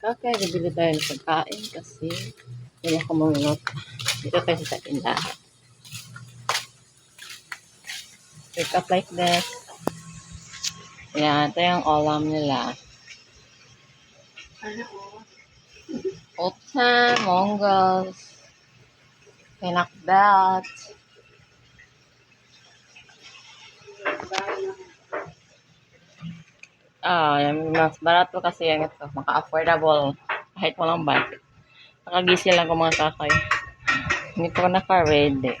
Kakaya, bibili tayo ng pagkain kasi hindi ako mamulot. Dito tayo sa tindahan. Pick up like this. Yan, ito yung olam nila. Ano o? Utsa, Mongols, pinakbat. Ah, yan, mas barato kasi yan ito. Maka-affordable. Kahit walang budget. Nakagising lang ko mga kakay. Hindi ko naka-ready.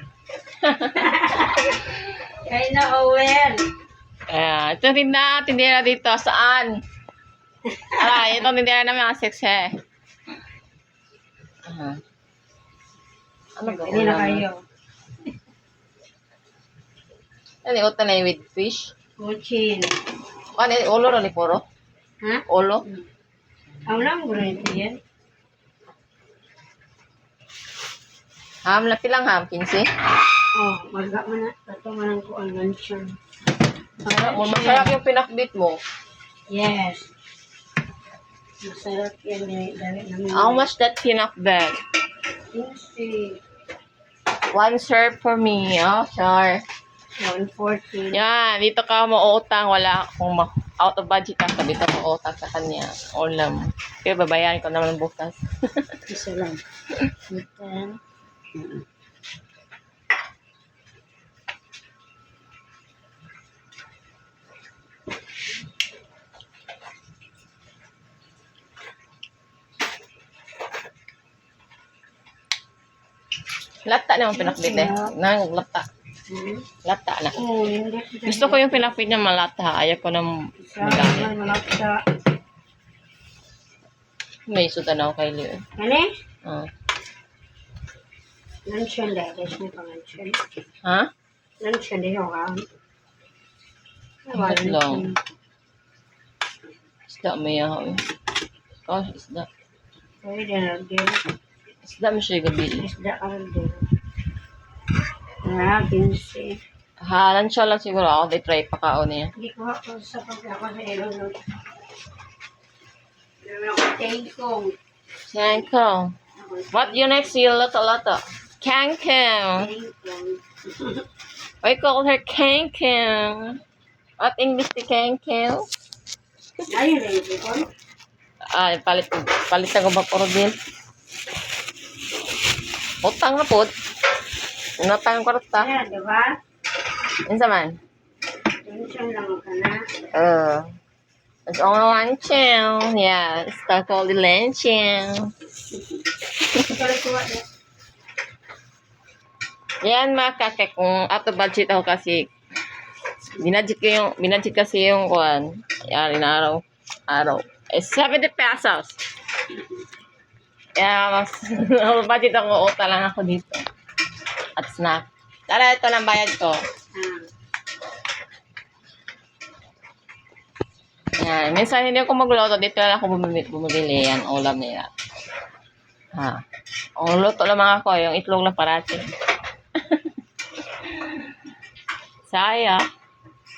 Kaya na, Owen. Kaya, ito tinda, tindera dito. Saan? Ala, ito tindera namin ang sekse. Aha. Ano ba? Hindi na kayo. Ano yung utan na with fish? Kuchin. Ano ulo rin puro? Ha? Ulo? Lang mo ito yan. Ham, lapi lang ham, 15. Oh, maga mo na. Ito man ko ang luncheon. Masarap, masarap yung pinakbit mo. Yes. Masarap yan eh. How much that pinakbet? Kinsi. One serve for me. Oh, sure. 140. Yan, dito ka mautang. Wala akong ma- out of budget ka. Sabi ka mautang sa kanya. Ulam. Kaya babayaran ko naman bukas. Isa lang. Then, Lata naman pinakbit eh. Nang lata. Lata na. Oh. Gusto ko yung pinakbit niya malata. Ayaw ko naman malapsa. May suta na ako kay Leo. Ano? Ah. Luncheon dahil. Guys, may pang luncheon. Ha? Luncheon dahil ako. Bakit lang? Isda may yahaw eh. Oh, isda. Pwede na din. Isda mo siya gabi. Isda ka rin din. Ah, binsi. Halan siya lang siguro ako. They try pa kao niya. Hindi ko ako sa pag ako sa ilunod. Tengkong. Sanko. What you next? You lata lata. Cancun. Tengkong. I call her Cancun. What English to rin, Tengkong. Ay, palit palit ko ba puro din? Utang na po. Unatang ko rata. Ayan, di ba? Insa man? Luncheon lang ka na. Uh, it's only luncheon. Yeah, it's the luncheon. Yan mga kake, kung ato budget ako kasi binadget ko yung, binadget kasi yung kuan, yari na araw, araw. Eh, 70 pesos. Kaya mas, budget ako, uta lang ako dito. At snack. Tara, ito lang bayad ko. Yan. Minsan hindi ako magluto. Dito lang ako bumili, bumibili. Yan, ulam nila. Ha. Ang luto lang mga ko, yung itlog lang parati. Saya.